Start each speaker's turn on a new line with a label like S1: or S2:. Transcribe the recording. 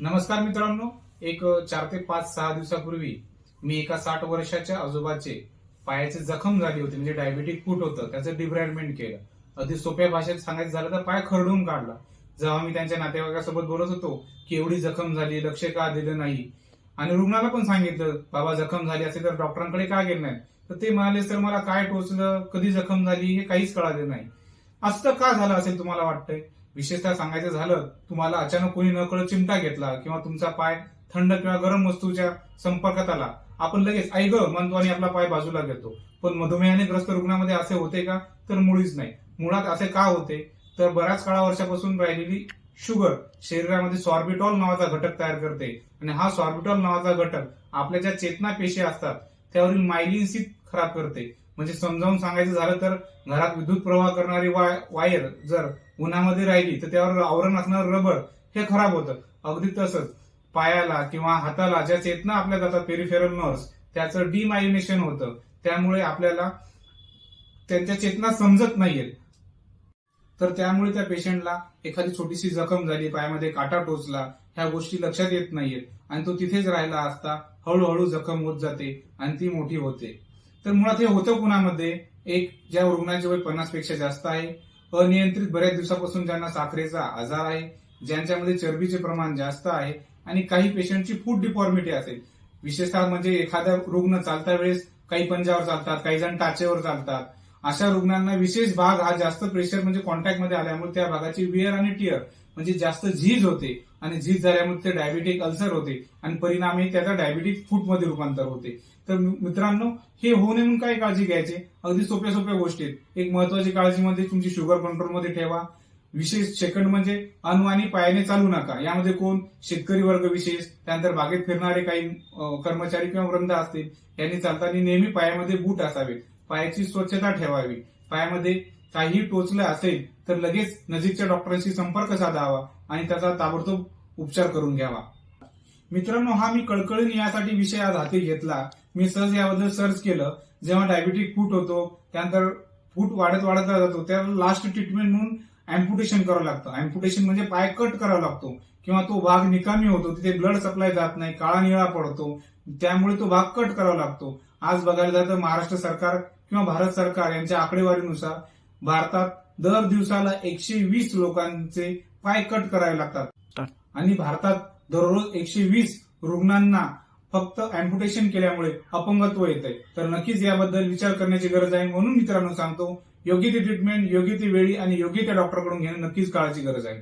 S1: नमस्कार मित्रांनो. एक चार ते पाच सहा दिवसापूर्वी मी एका साठ वर्षाच्या आजोबाचे पायाचे जखम झाली होती. म्हणजे डायबेटिक फूट होतं. त्याचं डिब्रायडमेंट केलं. अगदी सोप्या भाषेत सांगायचं झालं तर पाय खरडून काढला. जेव्हा मी त्यांच्या नातेवाईकासोबत बोलत होतो की एवढी जखम झाली लक्ष का दिलं नाही? आणि रुग्णाला पण सांगितलं बाबा जखम झाली असेल तर डॉक्टरांकडे का गेलं नाही? तर ते म्हणाले सर मला काय टोचलं? कधी जखम झाली? हे काहीच कळालं नाही. असं का झालं असेल तुम्हाला वाटतंय? विशेषतः सांगायचं झालं तुम्हाला अचानक कोणी न चिमटा घेतला किंवा तुमचा पाय थंड किंवा गरम वस्तूच्या संपर्कात आला आपण लगेच आई ग म्हणतो आणि आपला पाय बाजूला घेतो. पण मधुमेहाने ग्रस्त रुग्णामध्ये असे होते का? तर मुळीच नाही. मुळात असे का होते? तर बऱ्याच काळा वर्षापासून राहिलेली शुगर शरीरामध्ये सॉर्बिटॉल नावाचा घटक तयार करते. आणि हा सॉर्बिटॉल नावाचा घटक आपल्या ज्या चेतना पेशी असतात त्यावरील मायलिन खराब करते. म्हणजे समजावून सांगायचं झालं तर घरात विद्युत प्रवाह करणारी वाय- वायर जर उन्हामध्ये राहिली तर त्यावर आवरण असणारं रबर हे खराब होतं. अगदी तसंच पायाला किंवा हाताला ज्या चेतना आपल्या जातात पेरिफेरल नर्व्स त्याचं डिमायनेशन होतं. त्यामुळे आपल्याला त्यांच्या चेतना समजत नाहीयेत. तर त्यामुळे त्या पेशंटला एखादी छोटीशी जखम झाली पायामध्ये काटा टोचला ह्या गोष्टी लक्षात येत नाहीयेत. आणि तो तिथेच राहिला असता हळूहळू जखम होत जाते आणि ती मोठी होते. तर मुळात हे होतं कुणामध्ये? एक ज्या रुग्णाचे वय पन्नासपेक्षा जास्त आहे. अनियंत्रित बऱ्याच दिवसापासून ज्यांना साखरेचा आजार आहे ज्यांच्यामध्ये चरबीचे प्रमाण जास्त आहे आणि काही पेशंटची फूड डिफॉर्मिटी असेल. विशेषतः म्हणजे एखादा रुग्ण चालता वेळेस काही पंजावर चालतात काही जण टाचेवर चालतात. अशा रुग्णांना विशेष भाग हा जास्त प्रेशर म्हणजे कॉन्टॅक्टमध्ये आल्यामुळे त्या भागाची विअर आणि टिअर म्हणजे जास्त झीज होते आणि झीज झाल्यामुळे ते डायबिटिक अल्सर होते आणि परिणामी त्याचा डायबिटिक फूटमध्ये रूपांतर होते. तर मित्रांनो हे होऊ नये म्हणून काय काळजी घ्यायची? अगदी सोप्या सोप्या गोष्टी आहेत. एक महत्वाची काळजी म्हणजे तुमची शुगर कंट्रोलमध्ये ठेवा. विशेष सेकंड म्हणजे अनुवानी आणि पायाने चालू नका. यामध्ये कोण? शेतकरी वर्ग विशेष. त्यानंतर बागेत फिरणारे काही कर्मचारी किंवा वृंद असतील यांनी चालताना नेहमी पायामध्ये बूट असावेत. पायाची स्वच्छता ठेवावी. पायामध्ये काही टोचलं असेल तर लगेच नजीकच्या डॉक्टरांशी संपर्क साधावा आणि त्याचा ताबडतोब उपचार करून घ्यावा. मित्रांनो हा मी कळकळीने यासाठी विषय आज हाती घेतला. मी सहज याबद्दल सर्च केलं. जेव्हा डायबिटिक फूट होतो त्यानंतर फूट वाढत वाढत जातो त्याला लास्ट ट्रीटमेंट म्हणून अम्प्युटेशन करावं लागतं. अम्प्युटेशन म्हणजे पाय कट करावा लागतो. किंवा तो भाग निकामी होतो तिथे ब्लड सप्लाय जात नाही काळा निळा पडतो त्यामुळे तो भाग कट करावा लागतो. आज बघायला जातं महाराष्ट्र सरकार किंवा भारत सरकार यांच्या आकडेवारीनुसार भारतात दर दिवसाला एकशे वीस लोकांचे पाय कट करावे लागतात. आणि भारतात दररोज एकशे वीस रुग्णांना फक्त अम्प्युटेशन केल्यामुळे अपंगत्व येत आहे तर नक्कीच याबद्दल विचार करण्याची गरज आहे म्हणून मित्रांनो सांगतो योग्य ती ट्रीटमेंट योग्य ती वेळी आणि योग्य त्या डॉक्टरकडून घेणं नक्कीच काळाची गरज आहे.